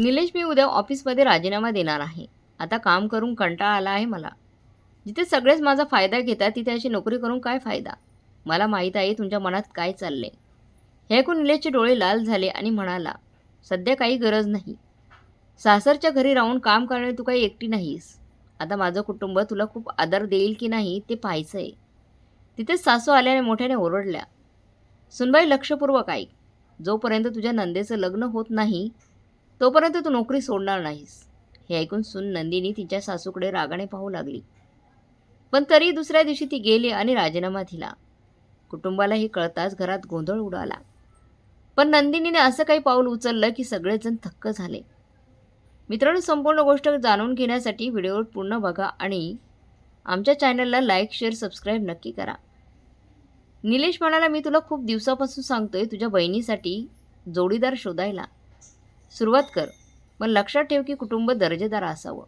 निलेश मी उद्या ऑफिसमध्ये राजीनामा देणार आहे. आता काम करून कंटाळा आला आहे मला. जिथे सगळेच माझा फायदा घेतात तिथे अशी नोकरी करून काय फायदा? मला माहीत आहे तुमच्या मनात काय चालले हे ऐकून निलेशचे डोळे लाल झाले आणि म्हणाला सध्या काही गरज नाही. सासरच्या घरी राहून काम करणे तू काही एकटी नाहीस. आता माझं कुटुंब तुला खूप आदर देईल की नाही ते पाहायचं आहे तिथेच सासू आल्याने मोठ्याने ओरडल्या सुनबाई लक्षपूर्वक ऐक. जोपर्यंत तुझ्या नंदेचं लग्न होत नाही तोपर्यंत तू नोकरी सोडणार नाहीस. हे ऐकून सून नंदिनी तिच्या सासूकडे रागाने पाहू लागली. पण तरी दुसऱ्या दिवशी ती गेली आणि राजीनामा दिला. कुटुंबाला हे कळताच घरात गोंधळ उडाला पण नंदिनीने असं काही पाऊल उचललं की सगळेजण थक्क झाले. मित्रांनो संपूर्ण गोष्ट जाणून घेण्यासाठी व्हिडिओ पूर्ण बघा आणि आमच्या चॅनलला लाईक शेअर सबस्क्राईब नक्की करा. निलेश म्हणाला मी तुला खूप दिवसापासून सांगतोय तुझ्या बहिणीसाठी जोडीदार शोधायला. सुरुवात कर. पण लक्षात ठेव की कुटुंब दर्जेदार असावं.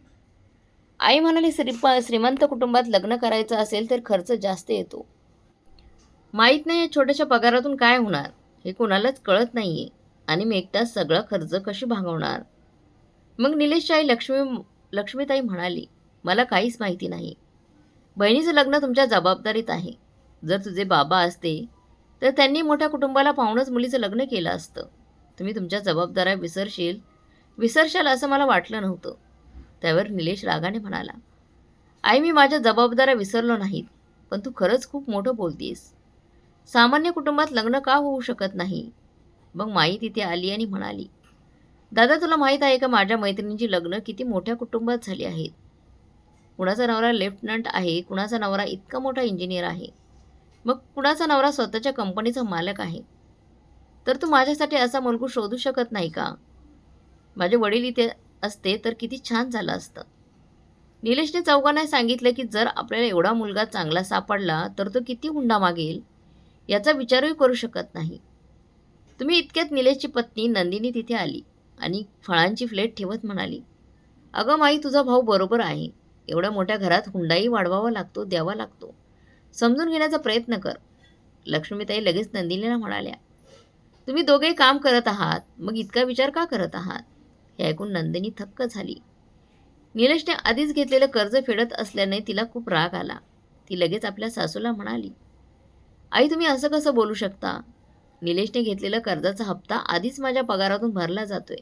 आई म्हणाली श्री श्रीमंत कुटुंबात लग्न करायचं असेल तर खर्च जास्त येतो. माहीत नाही या छोट्याशा पगारातून काय होणार हे कोणालाच कळत नाही आहे आणि मी एकटाच सगळा खर्च कशी भागवणार? मग निलेशची आई लक्ष्मी लक्ष्मीताई म्हणाली मला काहीच माहिती नाही. बहिणीचं लग्न तुमच्या जबाबदारीत आहे. जर तुझे बाबा असते तर त्यांनी मोठ्या कुटुंबाला पाहूनच मुलीचं लग्न केलं असतं. तुम्ही तुमच्या जबाबदाऱ्या विसरशील. विसरशाल असं मला वाटलं नव्हतं. त्यावर निलेश रागाने म्हणाला आई मी माझ्या जबाबदाऱ्या विसरलो नाहीत पण तू खरंच खूप मोठं बोलतीस सामान्य कुटुंबात लग्न का होऊ शकत नाही? मग माई तिथे आली आणि म्हणाली दादा तुला माहीत आहे का माझ्या मैत्रिणींची लग्न किती मोठ्या कुटुंबात झाली आहेत? कुणाचा नवरा लेफ्टनंट आहे कुणाचा नवरा इतका मोठा इंजिनियर आहे? मग कुणाचा नवरा स्वतःच्या कंपनीचा मालक आहे? तर तू माझ्यासाठी असा मुलगू शोधू शकत नाही का? माझे वडील इथे असते तर किती छान झालं असतं. निलेशने चौघांना सांगितलं की जर आपल्याला एवढा मुलगा चांगला सापडला तर तो किती हुंडा मागेल? याचा विचारही करू शकत नाही. तुम्ही इतक्यात निलेशची पत्नी नंदिनी तिथे आली आणि फळांची प्लेट ठेवत म्हणाली अगं माई तुझा भाऊ बरोबर आहे. एवढ्या मोठ्या घरात हुंडाही वाढवावा लागतो द्यावा लागतो. समजून घेण्याचा प्रयत्न कर. लक्ष्मीताई लगेच नंदिनीला म्हणाल्या तुम्ही दोघेही काम करत आहात. मग इतका विचार का करत आहात? हे ऐकून नंदिनी थक्क झाली. निलेशने आधीच घेतलेलं कर्ज फेडत असल्याने तिला खूप राग आला. ती लगेच आपल्या सासूला म्हणाली आई तुम्ही असं कसं बोलू शकता? निलेशने घेतलेला कर्जाचा हप्ता आधीच माझ्या पगारातून भरला जातोय.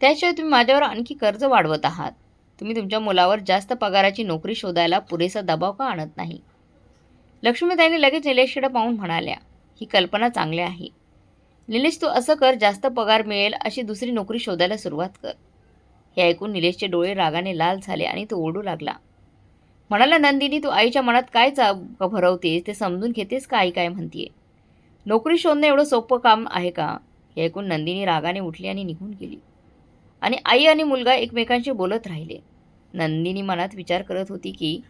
त्याशिवाय तुम्ही माझ्यावर आणखी कर्ज वाढवत आहात. तुम्ही तुमच्या मुलावर जास्त पगाराची नोकरी शोधायला पुरेसा दबाव का आणत नाही? लक्ष्मीताईने लगेच निलेशकडे पाहून म्हणाल्या ही कल्पना चांगली आहे. निलेश तू असं कर जास्त पगार मिळेल अशी दुसरी नोकरी शोधायला सुरुवात कर. हे ऐकून निलेशचे डोळे रागाने लाल झाले आणि तो ओरडू लागला. म्हणाला नंदिनी तू आईच्या मनात काय चा भरवतेस? ते समजून घेतेस का आई काय म्हणतीये? नोकरी शोधणं एवढं सोपं काम आहे का? हे ऐकून नंदिनी रागाने उठली आणि निघून गेली. आणि आई आणि मुलगा एकमेकांशी बोलत राहिले. नंदिनी मनात विचार करत होती की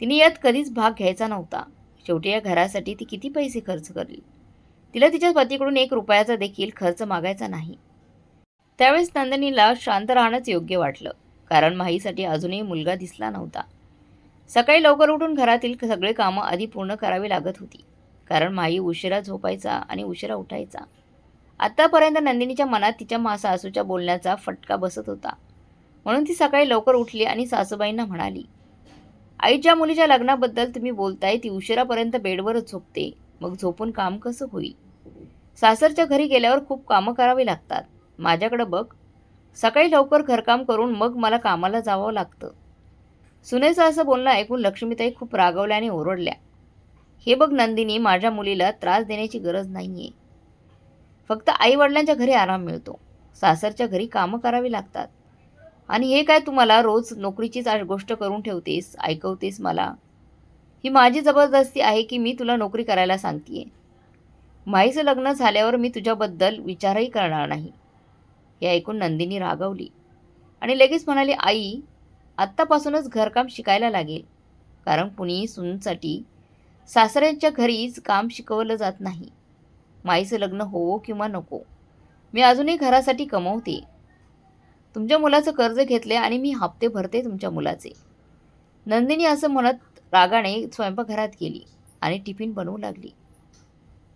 तिने यात कधीच भाग घ्यायचा नव्हता. शेवटी या घरासाठी ती किती पैसे खर्च करली? तिला तिच्या पतीकडून एक रुपयाचा देखील खर्च मागायचा नाही. त्यावेळेस नंदिनीला शांत राहणंच योग्य वाटलं कारण माहीसाठी अजूनही मुलगा दिसला नव्हता. सकाळी लवकर उठून घरातील सगळे कामं आधी पूर्ण करावी लागत होती कारण माई उशिरा झोपायचा आणि उशिरा उठायचा. आत्तापर्यंत नंदिनीच्या मनात तिच्या मा सासूच्या बोलण्याचा फटका बसत होता. म्हणून ती सकाळी लवकर उठली आणि सासूबाईंना म्हणाली आईच्या मुलीच्या लग्नाबद्दल तुम्ही बोलताय ती उशिरापर्यंत बेडवरच झोपते. मग झोपून काम कसं होईल? सासरच्या घरी गेल्यावर खूप कामं करावी लागतात. माझ्याकडं बघ. सकाळी लवकर घरकाम करून मग मला कामाला जावं लागतं. सुनेचं असं बोलणं ऐकून लक्ष्मीताई खूप रागवल्या आणि ओरडल्या. हे बघ नंदिनी माझ्या मुलीला त्रास देण्याची गरज नाही आहे फक्त आईवडिलांच्या घरी आराम मिळतो. सासरच्या घरी कामं करावी लागतात. आणि हे काय तुम्हाला रोज नोकरीचीच गोष्ट करून ठेवतेस ऐकवतेस मला? ही माझी जबरदस्ती आहे की मी तुला नोकरी करायला सांगते माईचं लग्न झाल्यावर मी तुझ्याबद्दल विचारही करणार नाही. हे ऐकून नंदिनी रागवली आणि लगेच म्हणाली आई आत्तापासूनच घरकाम शिकायला लागेल. कारण कुणी सूनसाठी सासऱ्यांच्या घरीच काम शिकवलं जात नाही. माईचं लग्न होवो किंवा नको मी अजूनही घरासाठी कमवते. तुमच्या मुलाचं कर्ज घेतले आणि मी हप्ते भरते तुमच्या मुलाचे. नंदिनी असं म्हणत रागाने स्वयंपाकघरात गेली आणि टिफिन बनवू लागली.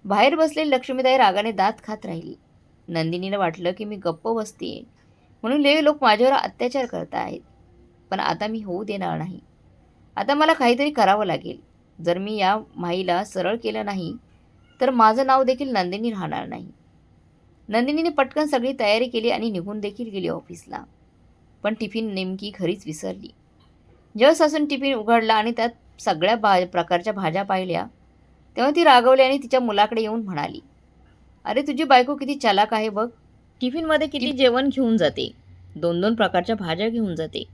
बाहेर बसलेली लक्ष्मीताई रागाने दात खात राहिली. नंदिनीला वाटलं की मी गप्प बसते. म्हणून लेवे लोक माझ्यावर अत्याचार करत आहेत. पण आता मी होऊ देणार नाही. आता मला काहीतरी करावं लागेल. जर मी या माईला सरळ केलं नाही तर माझं नाव देखील नंदिनी राहणार नाही. नंदिनीने पटकन सगळी तयारी केली आणि निघून देखील गेली ऑफिसला. पण टिफिन नेमकी घरीच विसरली. जेव्हा सासून टिफिन उघडला आणि त्यात सगळ्या भा प्रकारच्या भाज्या पाहिल्या तेव्हा ती रागवली आणि तिच्या मुलाकडे येऊन म्हणाली अरे तुझी बायको किती चालाक आहे बघ. टिफिनमध्ये किती जेवण घेऊन जाते. दोन दोन प्रकारच्या भाज्या घेऊन जाते.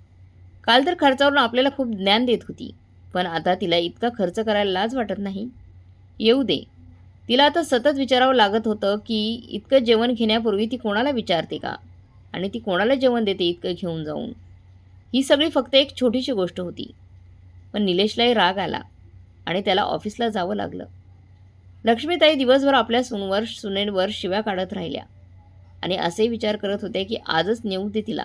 काल तर खर्चावरून आपल्याला खूप ज्ञान देत होती पण आता तिला इतका खर्च करायला लाज वाटत नाही. येऊ दे. तिला आता सतत विचारावं लागत होतं की इतकं जेवण घेण्यापूर्वी ती कोणाला विचारते का? आणि ती कोणाला जेवण देते इतकं घेऊन जाऊन? ही सगळी फक्त एक छोटीशी गोष्ट होती. पण निलेशलाही राग आला आणि त्याला ऑफिसला जावं लागलं. लक्ष्मीताई दिवसभर आपल्या सुनवर सुनेवर शिव्या काढत राहिल्या. आणि असे विचार करत होते की आजच नेऊ दे तिला.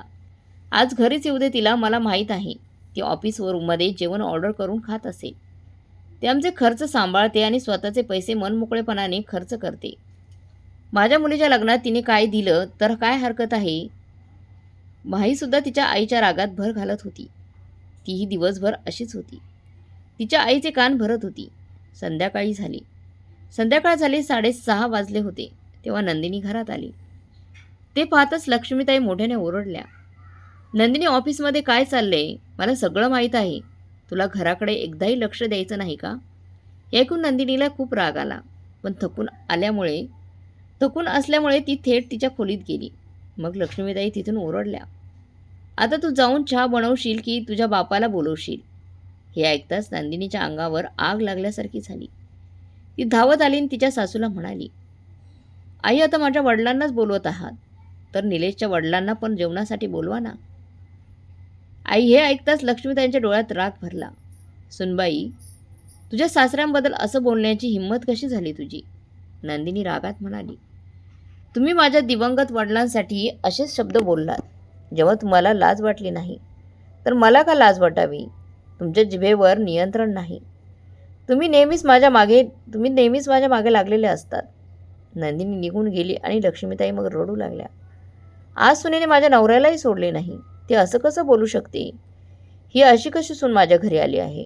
आज घरीच येऊ दे तिला मला माहीत आहे. ती ऑफिसवर मध्ये जेवण ऑर्डर करून खात असेल ते आमचे खर्च सांभाळते आणि स्वतःचे पैसे मनमोकळेपणाने खर्च करते. माझ्या मुलीच्या लग्नात तिने काय दिलं तर काय हरकत आहे? माहीसुद्धा तिच्या आईच्या रागात भर घालत होती. तीही दिवसभर अशीच होती. तिच्या आईचे कान भरत होती. संध्याकाळी झाली. संध्याकाळ झाली साडेसहा वाजले होते तेव्हा नंदिनी घरात आली. ते पाहताच लक्ष्मीताई मोठ्याने ओरडल्या. नंदिनी ऑफिसमध्ये काय चाललंय? मला सगळं माहीत आहे. तुला घराकडे एकदाही लक्ष द्यायचं नाही का? हे ऐकून नंदिनीला खूप राग आला. पण थकून आल्यामुळे थकून असल्यामुळे ती थेट तिच्या खोलीत गेली. मग लक्ष्मीताई तिथून ओरडल्या. आता तू जाऊन चहा बनवशील की तुझ्या बापाला बोलवशील? हे ऐकताच नंदिनीच्या अंगावर आग लागल्यासारखी झाली. ती धावत आली आणि तिच्या सासूला म्हणाली आई आता माझ्या वडिलांनाच बोलवत आहात. तर निलेशच्या वडिलांना पण जेवणासाठी बोलवा ना. आई हे ऐकताच लक्ष्मीताईंच्या डोळ्यात राग भरला. सुनबाई तुझ्या सासऱ्यांबद्दल असं बोलण्याची हिंमत कशी झाली तुझी? नंदिनी रागात म्हणाली. तुम्ही माझ्या दिवंगत वडिलांसाठी असेच शब्द बोललात. जेव्हा तुम्हाला लाज वाटली नाही तर मला का लाज वाटावी? तुमच्या जिभेवर नियंत्रण नाही. तुम्ही नेहमीच माझ्या मागे तुम्ही नेहमीच माझ्या मागे लागलेले असतात. नंदिनी निघून गेली आणि लक्ष्मीताई मग रडू लागल्या. आज सुनेने माझ्या नवऱ्यालाही सोडले नाही. ती असं कसं बोलू शकते? ही अशी कशी सून माझ्या घरी आली आहे?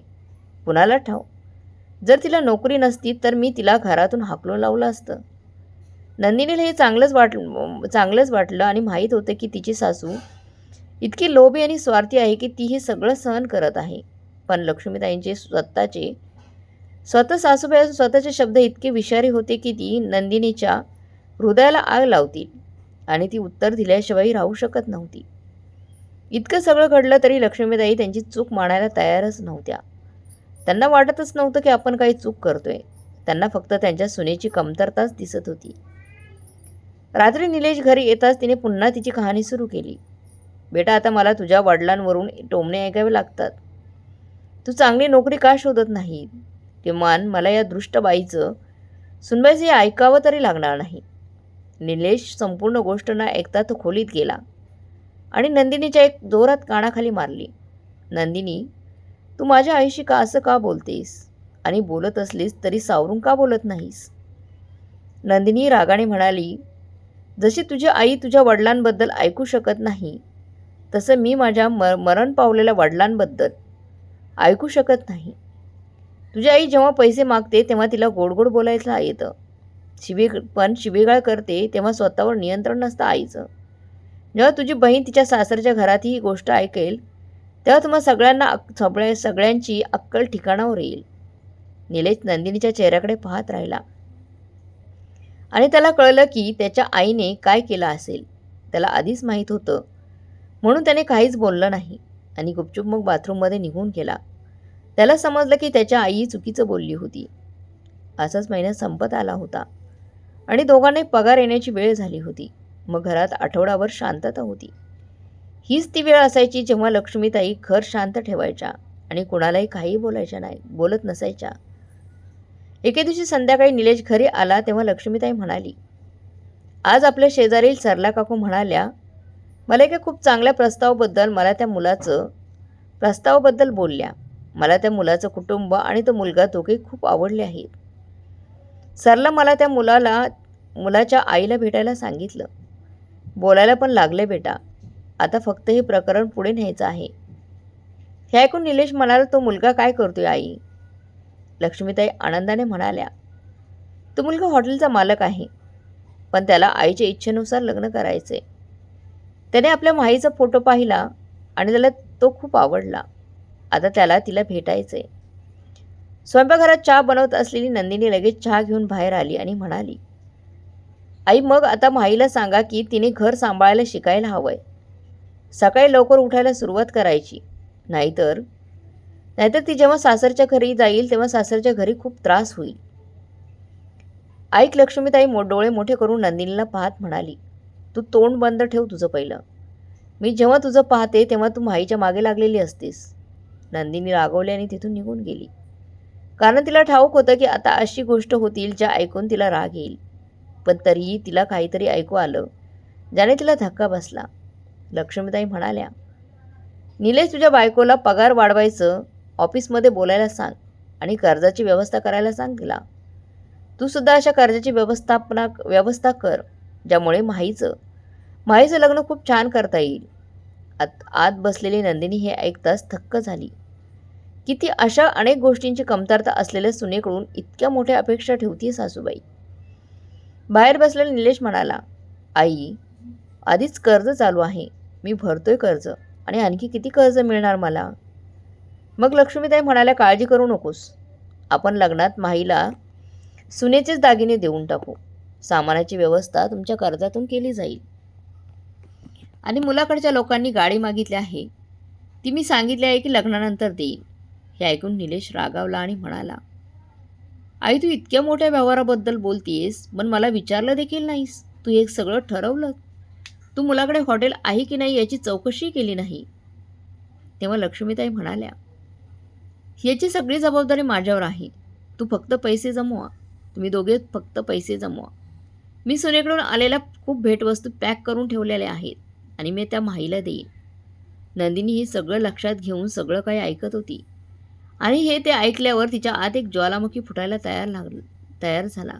कुणाला ठाव? जर तिला नोकरी नसती तर मी तिला घरातून हाकलून लावलं असतं. नंदिनीला हे चांगलंच वाट चांगलंच वाटलं आणि माहीत होतं की तिची सासू इतकी लोभी आणि स्वार्थी आहे की ती हे सगळं सहन करत आहे. पण लक्ष्मीताईंचे स्वतःचे स्वतः सासूबाई स्वतःचे शब्द इतके विषारी होते की ती नंदिनीच्या हृदयाला आग लावतील आणि ती उत्तर दिल्याशिवाय राहू शकत नव्हती. इतकं सगळं घडलं तरी लक्ष्मीताई त्यांची चूक मानायला तयारच नव्हत्या. त्यांना वाटतच नव्हतं की आपण काही चूक करतोय. त्यांना फक्त त्यांच्या सुनेची कमतरताच दिसत होती. रात्री निलेश घरी येताच तिने पुन्हा तिची कहाणी सुरू केली. बेटा आता मला तुझ्या वडिलांवरून टोमणे ऐकावे लागतात. तू चांगली नोकरी का शोधत नाही? किमान मला या दृष्ट बाईचं सुनबाईचं हे ऐकावं तरी लागणार नाही. निलेश संपूर्ण गोष्ट ना ऐकता तो खोलीत गेला. आणि नंदिनीच्या एक जोरात कानाखाली मारली. नंदिनी तू माझ्या आईशी का असं का बोलतेस? आणि बोलत असलीस तरी सावरून का बोलत नाहीस? नंदिनी रागाने म्हणाली जशी तुझी आई तुझ्या वडिलांबद्दल ऐकू शकत नाही तसं मी माझ्या म मरण पावलेल्या वडिलांबद्दल ऐकू शकत नाही. तुझी आई जेव्हा पैसे मागते तेव्हा तिला गोड गोड बोलायचं येतं. शिवी पण शिवीगाळ करते तेव्हा स्वतःवर नियंत्रण नसतं आईचं. जेव्हा तुझी बहीण तिच्या सासरच्या घरात ही गोष्ट ऐकेल तेव्हा तुम्हा सगळ्यांना अक सगळ्या सगळ्यांची अक्कल ठिकाणावर येईल. निलेश नंदिनीच्या चेहऱ्याकडे पाहत राहिला. आणि त्याला कळलं की त्याच्या आईने काय केलं असेल त्याला आधीच माहीत होतं. म्हणून त्याने काहीच बोललं नाही आणि गुपचूप मग बाथरूममध्ये निघून गेला. त्याला समजलं की त्याच्या आई चुकीचं बोलली होती. असाच महिना संपत आला होता आणि दोघांनाही पगार येण्याची वेळ झाली होती. मग घरात आठवडाभर शांतता होती. हीच ती वेळ असायची जेव्हा लक्ष्मीताई घर शांत ठेवायच्या आणि कोणालाही काही बोलायच्या नाही बोलत नसायच्या. एके दिवशी संध्याकाळी निलेश घरी आला तेव्हा लक्ष्मीताई म्हणाली आज आपल्या शेजारील सरला काकू म्हणाल्या मला एका खूप चांगल्या प्रस्तावाबद्दल मला त्या मुलाचं प्रस्तावाबद्दल बोलल्या. मला त्या मुलाचं कुटुंब आणि तो मुलगा दोघे खूप आवडले आहेत. सरला मला त्या मुलाला मुलाच्या आईला भेटायला सांगितलं. बोलायला पण लागले बेटा. आता फक्त हे प्रकरण पुढे न्यायचं आहे. हे ऐकून निलेश म्हणाला तो मुलगा काय करतोय आई? लक्ष्मीताई आनंदाने म्हणाल्या तो मुलगा हॉटेलचा मालक आहे. पण त्याला आईच्या इच्छेनुसार लग्न करायचे त्याने आपल्या माईचा फोटो पाहिला आणि त्याला तो खूप आवडला. आता त्याला तिला भेटायचे स्वयंपाकघरात चहा बनवत असलेली नंदिनी लगेच चहा घेऊन बाहेर आली आणि म्हणाली आई मग आता माईला सांगा की तिने घर सांभाळायला शिकायला हवंय. सकाळी लवकर उठायला सुरुवात करायची. नाहीतर नाहीतर ती जेव्हा सासरच्या घरी जाईल तेव्हा सासरच्या घरी खूप त्रास होईल. ऐक लक्ष्मीताई मो डोळे मोठे करून नंदिनीला पाहत म्हणाली तू तोंड बंद ठेव तुझं पहिलं. मी जेव्हा तुझं पाहते तेव्हा तू माईच्या मागे लागलेली असतेस. नंदिनी रागवली आणि तिथून निघून गेली. कारण तिला ठाऊक होतं की आता अशी गोष्ट होतील ज्या ऐकून तिला राग येईल. पण तरीही तिला काहीतरी ऐकू आलं. ज्याने तिला धक्का बसला. लक्ष्मीताई म्हणाल्या निलेश तुझ्या बायकोला पगार वाढवायचं ऑफिसमध्ये बोलायला सांग आणि कर्जाची व्यवस्था करायला सांग तिला. तू सुद्धा अशा कर्जाची व्यवस्थापना व्यवस्था कर ज्यामुळे माहीचं माहीचं लग्न खूप छान करता येईल. आत आत बसलेली नंदिनी हे ऐकताच थक्क झाली. की ती अशा अनेक गोष्टींची कमतरता असलेल्या सुनेकडून इतक्या मोठ्या अपेक्षा ठेवती सासूबाई. बाहेर बसलेला निलेश म्हणाला आई आधीच कर्ज चालू आहे. मी भरतोय कर्ज. आणि आणखी किती कर्ज मिळणार मला? मग लक्ष्मीताई म्हणाल्या काळजी करू नकोस. आपण लग्नात माहीला सुनेचेच दागिने देऊन टाकू. सामानाची व्यवस्था तुमच्या कर्जातून केली जाईल. आणि मुलाकडच्या लोकांनी गाडी मागितली आहे. ती मी सांगितली आहे की लग्नानंतर देईल हे ऐकून निलेश रागावला आणि म्हणाला आई तू इतक्या मोठ्या व्यवहाराबद्दल बोलतीयेस पण मला विचारलं देखील नाहीस. तू हे सगळं ठरवलं तू मुलाकडे हॉटेल आहे की नाही याची चौकशी केली नाही? तेव्हा लक्ष्मीताई म्हणाल्या याची सगळी जबाबदारी माझ्यावर आहे. तू फक्त पैसे जमवा. तुम्ही दोघे फक्त पैसे जमवा. मी सुनेकडून आलेल्या खूप भेटवस्तू पॅक करून ठेवलेल्या आहेत आणि मी त्या माहीला देईन. नंदिनी हे सगळं लक्षात घेऊन सगळं काही ऐकत होती. आणि हे ते ऐकल्यावर तिच्या आत एक ज्वालामुखी फुटायला तयार लाग तयार झाला.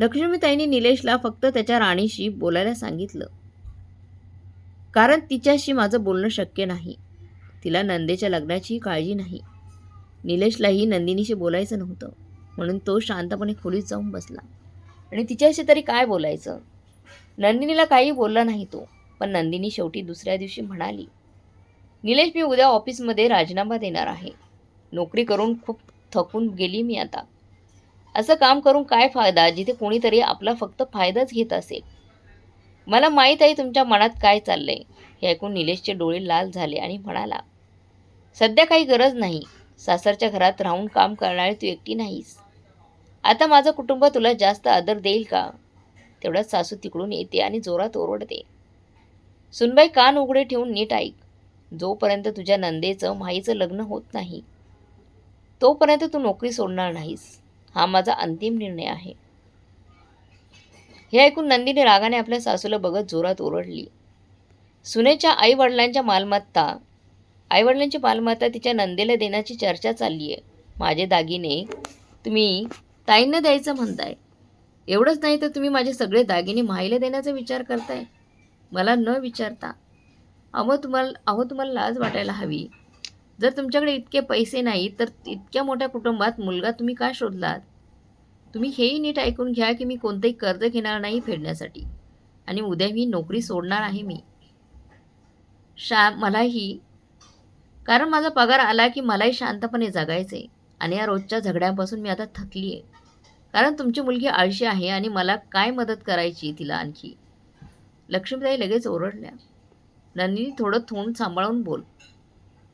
लक्ष्मीताईंनी निलेशला फक्त त्याच्या राणीशी बोलायला सांगितलं. कारण तिच्याशी माझं बोलणं शक्य नाही. तिला नंदेच्या लग्नाची काळजी नाही. निलेशलाही नंदिनीशी बोलायचं नव्हतं. म्हणून तो शांतपणे खोलीत जाऊन बसला. आणि तिच्याशी तरी काय बोलायचं? नंदिनीला काही बोलला नाही तो. पण नंदिनी शेवटी दुसऱ्या दिवशी म्हणाली निलेश मी उद्या ऑफिसमध्ये राजीनामा देणार आहे. नोकरी करून खूप थकून गेली मी आता. असं काम करून काय फायदा? जिथे कोणीतरी आपला फक्त फायदाच घेत असेल. मला माहीत आहे तुमच्या मनात काय चाललंय. हे ऐकून निलेशचे डोळे लाल झाले आणि म्हणाला सध्या काही गरज नाही. सासरच्या घरात राहून काम करणारी तू एकटी नाहीस. आता माझं कुटुंब तुला जास्त आदर देईल का? तेवढ्यात सासू तिकडून येते आणि जोरात ओरडते सुनबाई कान उघडे ठेवून नीट ऐक. जोपर्यंत तुझ्या नंदेचं माईचं लग्न होत नाही तोपर्यंत तू नोकरी सोडणार नाहीस. हा माझा अंतिम निर्णय आहे. हे ऐकून नंदिनी रागाने आपल्या सासूला बघत जोरात ओरडली. सुनेच्या आईवडिलांच्या मालमत्ता आईवडिलांची मालमत्ता तिच्या नंदेला देण्याची चर्चा चालली आहे माझे दागिने तुम्ही ताईंना द्यायचं म्हणताय. एवढंच नाही तर तुम्ही माझे सगळे दागिने माईला देण्याचा विचार करताय. मला न विचारता. अहो तुम्हाला अहो तुम्हाला लाज वाटायला हवी. जर तुमच्याकडे इतके पैसे नाही तर इतक्या मोठ्या कुटुंबात मुलगा तुम्ही का शोधलात? तुम्ही हेही नीट ऐकून घ्या की मी कोणतंही कर्ज घेणार नाही फेडण्यासाठी. आणि उद्या मी नोकरी सोडणार आहे मी. शा मलाही. कारण माझा पगार आला की मलाही शांतपणे जगायचे आणि या रोजच्या झगड्यांपासून मी आता थकली आहे कारण तुमची मुलगी आळशी आहे आणि मला काय मदत करायची तिला आणखी? लक्ष्मीताई लगेच ओरडल्या. नंदिनी थोडं थोंड सांभाळून बोल.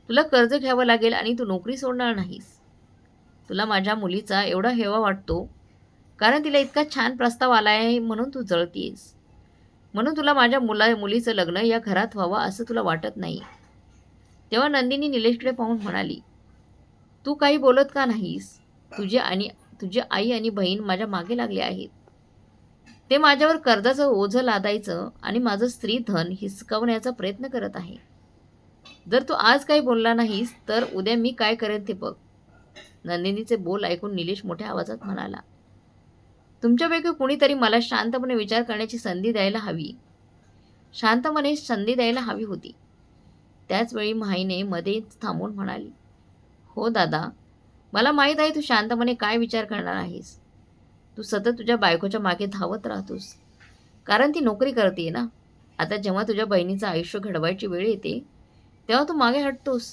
तुला कर्ज घ्यावं लागेल आणि तू नोकरी सोडणार नाहीस. तुला माझ्या मुलीचा एवढा हेवा वाटतो कारण तिला इतका छान प्रस्ताव आला आहे म्हणून तू जळतीयस. म्हणून तुला माझ्या मुला मुलीचं लग्न या घरात व्हावं असं तुला वाटत नाही. तेव्हा नंदिनी निलेशकडे पाहून म्हणाली तू काही बोलत का नाहीस? तुझे आणि तुझी आई आणि बहीण माझ्या मागे लागले आहेत. ते माझ्यावर कर्जाचं ओझं लादायचं आणि माझं स्त्रीधन हिसकावण्याचा प्रयत्न करत आहे. जर तू आज काही बोलला नाहीस तर उद्या मी काय करेन ते बघ. नंदिनीचे बोल ऐकून निलेश मोठ्या आवाजात म्हणाला तुमच्यापैकी कुणीतरी मला शांतपणे विचार करण्याची संधी द्यायला हवी. शांतपणे संधी द्यायला हवी होती. त्याचवेळी माईने मध्येच थांबून म्हणाली हो दादा मला माहीत आहे तू शांतपणे काय विचार करणार आहेस. तू सतत तुझ्या बायकोच्या मागे धावत राहतोस. कारण ती नोकरी करते ना. आता जेव्हा तुझ्या बहिणीचं आयुष्य घडवायची वेळ येते तेव्हा तू मागे हटतोस.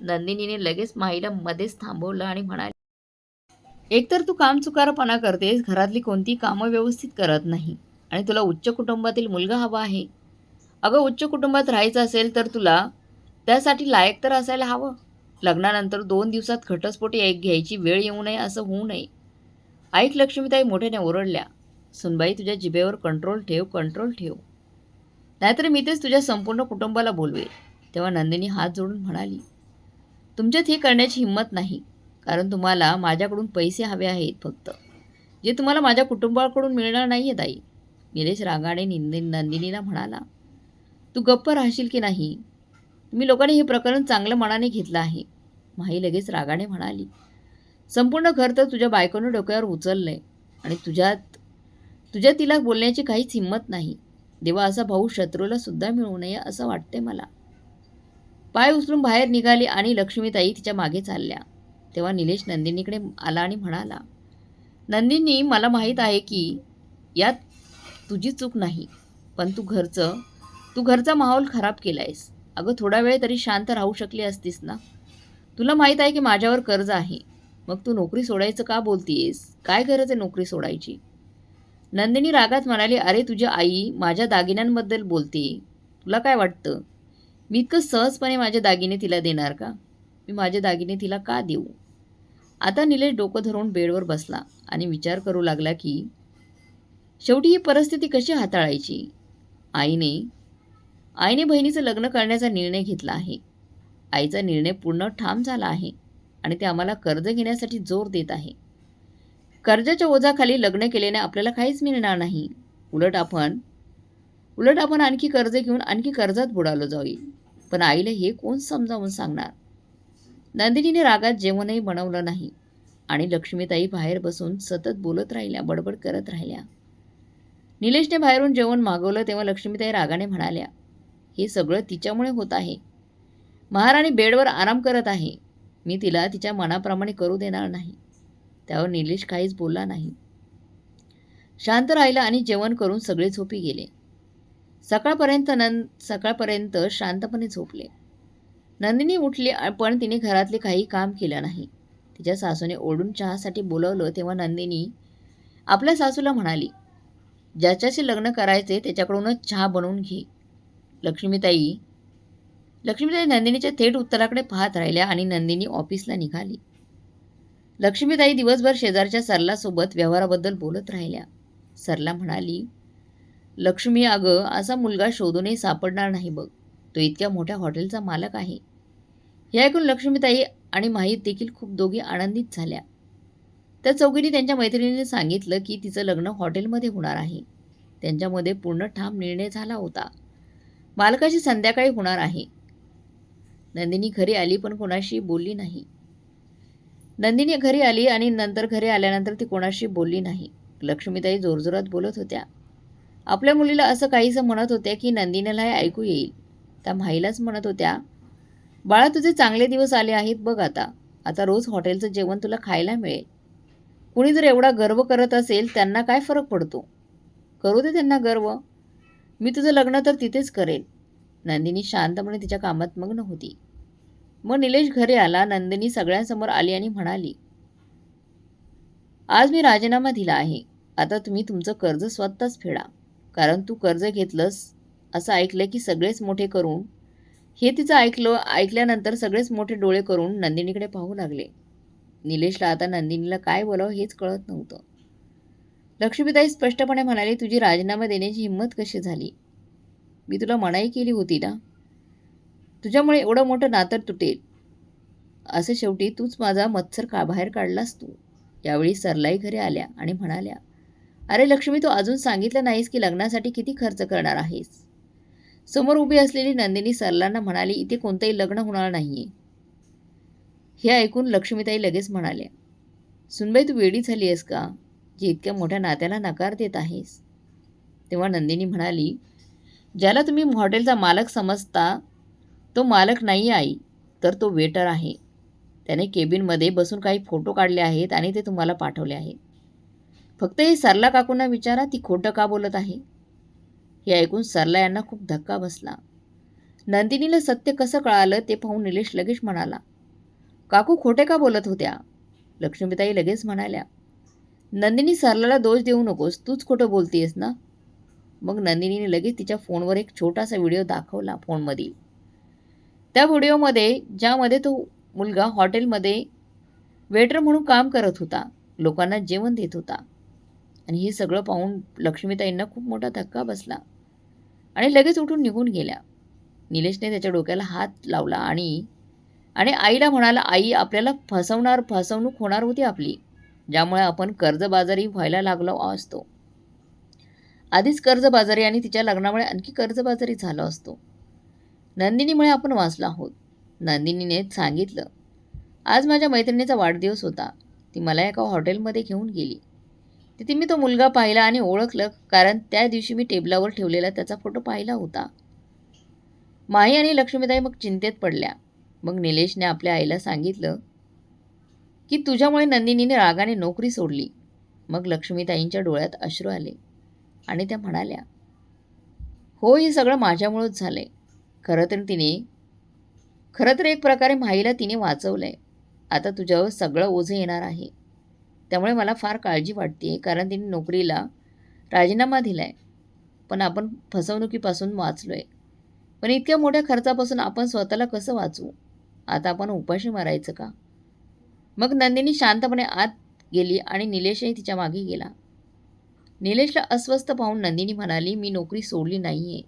नंदिनीने लगेच माईला मध्येच थांबवलं आणि म्हणाली एकतर तू काम चुकारपणा करतेस घरातली कोणती कामं व्यवस्थित करत नाही आणि तुला उच्च कुटुंबातील मुलगा हवा आहे. अगं उच्च कुटुंबात राहायचं असेल तर तुला त्यासाठी लायक तर असायला हवं. लग्नानंतर दोन दिवसात घटस्फोटी एक घ्यायची वेळ येऊ नये असं होऊ नये. ऐक लक्ष्मीताई मोठ्याने ओरडल्या सुनबाई तुझ्या जिभेवर कंट्रोल ठेव कंट्रोल ठेव. नाहीतर मी तेच तुझ्या संपूर्ण कुटुंबाला बोलवेल. तेव्हा नंदिनी हात जोडून म्हणाली तुमच्यात हे करण्याची हिंमत नाही कारण तुम्हाला माझ्याकडून पैसे हवे आहेत फक्त. जे तुम्हाला माझ्या कुटुंबाकडून मिळणार नाही आहे ताई. निलेश रागाने निंदे नंदिनीला म्हणाला तू गप्प राहशील की नाही? तुम्ही लोकांनी हे प्रकरण चांगलं मनाने घेतलं आहे. माही लगेच रागाने म्हणाली संपूर्ण घर तर तुझ्या बायकोनं डोक्यावर उचललं आहे आणि तुझ्यात तुझ्या तिला बोलण्याची काहीच हिंमत नाही. देवा असा भाऊ शत्रूला सुद्धा मिळू नये असं वाटते मला. पाय उचलून बाहेर निघाली आणि लक्ष्मीताई तिच्यामागे चालल्या. तेव्हा निलेश नंदिनीकडे आला आणि म्हणाला नंदिनी मला माहीत आहे की यात तुझी चूक नाही पण तू घरचं तू घरचा माहोल खराब केला आहेस अगं थोडा वेळ तरी शांत राहू शकली असतीस ना? तुला माहीत आहे की माझ्यावर कर्ज आहे. मग तू नोकरी सोडायचं का बोलतीयेस? काय गरज आहे नोकरी सोडायची? नंदिनी रागात म्हणाली अरे तुझी आई माझ्या दागिन्यांबद्दल बोलते तुला काय वाटतं? मी इतकं सहजपणे माझे दागिने तिला देणार का? मी माझे दागिने तिला का देऊ? आता निलेश डोकं धरून बेडवर बसला आणि विचार करू लागला की शेवटी ही परिस्थिती कशी हाताळायची? आईने आईने बहिणीचं लग्न करण्याचा निर्णय घेतला आहे. आईचा निर्णय पूर्ण ठाम झाला आहे आणि ते आम्हाला कर्ज घेण्यासाठी जोर देत आहे. कर्जाच्या ओझाखाली लग्न केल्याने आपल्याला काहीच मिळणार नाही. उलट आपण उलट आपण आणखी कर्ज घेऊन आणखी कर्जात बुडालो जाईल. पण आईला हे कोण समजावून सांगणार? नंदिनीने रागात जेवणही बनवलं नाही आणि लक्ष्मीताई बाहेर बसून सतत बोलत राहिल्या बडबड करत राहिल्या. निलेशने बाहेरून जेवण मागवलं तेव्हा लक्ष्मीताई रागाने म्हणाल्या हे सगळं तिच्यामुळे होत आहे. महाराणी बेडवर आराम करत आहे. मी तिला तिच्या मनाप्रमाणे करू देणार नाही. त्यावर निलेश काहीच बोलला नाही. शांत राहिला आणि जेवण करून सगळे झोपी गेले. सकाळपर्यंत नंद सकाळपर्यंत शांतपणे झोपले. नंदिनी उठली पण तिने घरातले काही काम केलं नाही. तिच्या सासूने ओढून चहासाठी बोलवलं तेव्हा नंदिनी आपल्या सासूला म्हणाली ज्याच्याशी लग्न करायचे त्याच्याकडूनच चहा बनवून घे. लक्ष्मीताई लक्ष्मीताई नंदिनीच्या थेट उत्तराकडे पाहत राहिल्या आणि नंदिनी ऑफिसला निघाली. लक्ष्मीताई दिवसभर शेजारच्या सरलासोबत व्यवहाराबद्दल बोलत राहिल्या. सरला म्हणाली लक्ष्मी अगं असा मुलगा शोधूनही सापडणार नाही बघ. तो इतक्या मोठ्या हॉटेलचा मालक आहे. हे ऐकून लक्ष्मीताई आणि माहीत देखील खूप दोघी आनंदित झाल्या. त्या चौघींनी त्यांच्या मैत्रिणीने सांगितलं की तिचं लग्न हॉटेलमध्ये होणार आहे. त्यांच्यामध्ये पूर्ण ठाम निर्णय झाला होता. मालकाशी संध्याकाळी होणार आहे. नंदिनी घरी आली पण कोणाशी बोलली नाही. नंदिनी घरी आली आणि नंतर घरी आल्यानंतर ती कोणाशी बोलली नाही. लक्ष्मीताई जोरजोरात बोलत होत्या. आपल्या मुलीला असं काहीसं म्हणत होत्या की नंदिनीला हे ऐकू येईल. त्या माईलाच म्हणत होत्या बाळा तुझे चांगले दिवस आले आहेत बघ आता. आता रोज हॉटेलचं जेवण तुला खायला मिळेल. कुणी जर एवढा गर्व करत असेल त्यांना काय फरक पडतो? करू दे त्यांना गर्व. मी तुझं लग्न तर तिथेच करेल. नंदिनी शांतपणे तिच्या कामात मग्न होती. मग निलेश घरी आला नंदिनी सगळ्यांसमोर आली आणि म्हणाली आज मी राजीनामा दिला आहे. आता तुम्ही तुमचं कर्ज स्वतःच फेडा. कारण तू कर्ज घेतलंस असं ऐकलं की सगळेच मोठे करून हे तिचं ऐकलं ऐकल्यानंतर सगळेच मोठे डोळे करून नंदिनीकडे पाहू लागले. निलेशला आता नंदिनीला काय बोलावं हेच कळत नव्हतं. लक्ष्मीताई स्पष्टपणे म्हणाली तुझी राजीनामा देण्याची हिंमत कशी झाली? मी तुला मनाई केली होती ना? तुझ्यामुळे एवढं मोठं नातर तुटेल. असं शेवटी तूच माझा मत्सर का बाहेर काढलास तू? यावेळी सरलाई घरी आल्या आणि म्हणाल्या अरे लक्ष्मी तू अजून सांगितलं नाहीस की लग्नासाठी किती खर्च करणार आहेस? समोर उभी असलेली नंदिनी सरलांना म्हणाली इथे कोणतंही लग्न होणार नाही हे ऐकून लक्ष्मीताई लगेच म्हणाल्या सुनबाई तू वेडी झाली आहेस का? जे इतक्या मोठ्या नात्याला नकार देत आहेस. तेव्हा नंदिनी म्हणाली ज्याला तुम्ही हॉटेलचा मालक समजता तो मालक नाही आई तर तो वेटर आहे. त्याने केबिनमध्ये बसून काही फोटो काढले आहेत आणि ते तुम्हाला पाठवले आहेत. फक्त हे सरला काकूंना विचारा ती खोटं का बोलत आहे? हे ऐकून सरला यांना खूप धक्का बसला. नंदिनीला सत्य कसं कळालं ते पाहून निलेश लगेच म्हणाला काकू खोटे का बोलत होत्या? लक्ष्मीताई लगेच म्हणाल्या नंदिनी सरलाला दोष देऊ नकोस तूच खोटं बोलतीयस ना? मग नंदिनीने लगेच तिच्या फोनवर एक छोटासा व्हिडिओ दाखवला फोनमधील त्या व्हिडिओमध्ये ज्यामध्ये तो मुलगा हॉटेलमध्ये वेटर म्हणून काम करत होता लोकांना जेवण देत होता. आणि हे सगळं पाहून लक्ष्मीताईंना खूप मोठा धक्का बसला. आणि लगेच उठून निघून गेल्या. निलेशने त्याच्या डोक्याला हात लावला आणि आणि आईला म्हणाला आई आपल्याला फसवणार फसवणूक होणार होती आपली. ज्यामुळे आपण कर्जबाजारी व्हायला लागलो असतो. आधीच कर्जबाजारी आणि तिच्या लग्नामुळे आणखी कर्जबाजारी झालो असतो. नंदिनीमुळे आपण वाचला आहोत. नंदिनीने सांगितलं आज माझ्या मैत्रिणीचा वाढदिवस होता. ती मला एका हॉटेलमध्ये घेऊन गेली. तिथे मी तो मुलगा पाहिला आणि ओळखलं कारण त्या दिवशी मी टेबलावर ठेवलेला त्याचा फोटो पाहिला होता. माही आणि लक्ष्मीताई मग चिंतेत पडल्या. मग निलेशने आपल्या आईला सांगितलं की तुझ्यामुळे नंदिनीने रागाने नोकरी सोडली. मग लक्ष्मीताईंच्या डोळ्यात अश्रू आले आणि त्या म्हणाल्या हो हे सगळं माझ्यामुळंच झालं आहे खरं तर तिने खरं तर एक प्रकारे माईला तिने वाचवलं आहे आता तुझ्यावर सगळं ओझं येणार आहे. त्यामुळे मला फार काळजी वाटते कारण तिने नोकरीला राजीनामा दिला आहे पण आपण फसवणुकीपासून वाचलो आहे पण इतक्या मोठ्या खर्चापासून आपण स्वतःला कसं वाचवू? आता आपण उपाशी मारायचं का? मग नंदिनी शांतपणे आत गेली आणि निलेशही तिच्यामागे गेला. निलेशला अस्वस्थ पाहून नंदिनी म्हणाली मी नोकरी सोडली नाही आहे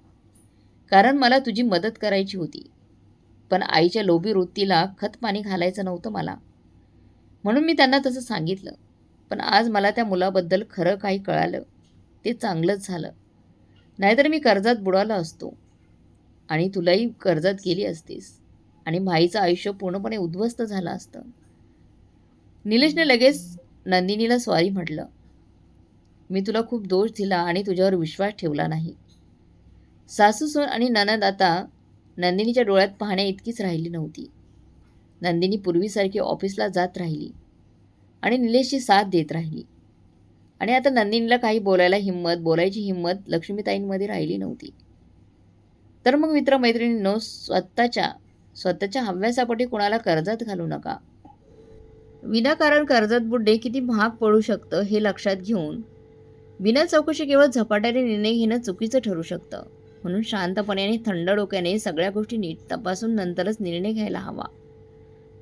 कारण मला तुझी मदत करायची होती. पण आईच्या लोभी वृत्तीला खतपाणी घालायचं नव्हतं मला. म्हणून मी त्यांना तसं सांगितलं. पण आज मला त्या मुलाबद्दल खरं काही कळालं. ते चांगलंच झालं. नाहीतर मी कर्जात बुडाला असतो. आणि तुलाही कर्जात गेली असतीस. आणि भाईचं आयुष्य पूर्णपणे उद्ध्वस्त झालं असतं. निलेशने लगेच नंदिनीला स्वारी म्हटलं. मी तुला खूप दोष दिला आणि तुझ्यावर विश्वास ठेवला नाही. सासूसून आणि ननद आता नंदिनीच्या डोळ्यात पाहण्या इतकीच राहिली नव्हती. नंदिनी पूर्वीसारखी ऑफिसला जात राहिली. आणि निलेशची साथ देत राहिली. आणि आता नंदिनीला काही बोलायला हिंमत बोलायची हिंमत लक्ष्मीताईंमध्ये राहिली नव्हती. तर मग मित्रमैत्रिणींनो स्वतःच्या स्वतःच्या हव्यासापोटी कोणाला कर्जात घालू नका. विनाकारण कर्जात बुड्डे किती महाग पडू शकतं हे लक्षात घेऊन बिना चौकशी केवळ झपाट्याने निर्णय घेणं चुकीचं ठरू शकतं. म्हणून शांतपणे आणि थंड डोक्याने सगळ्या गोष्टी नीट तपासून नंतरच निर्णय घ्यायला हवा.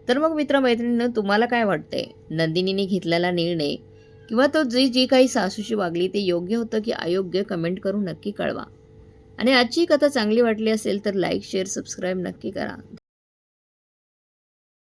तर मग मित्रमैत्रिणीनं तुम्हाला काय वाटतंय? नंदिनीने घेतलेला निर्णय किंवा तो जी जी काही सासूशी वागली ते योग्य होतं की अयोग्य कमेंट करून नक्की कळवा. आणि आजची कथा चांगली वाटली असेल तर लाईक शेअर सबस्क्राईब नक्की करा.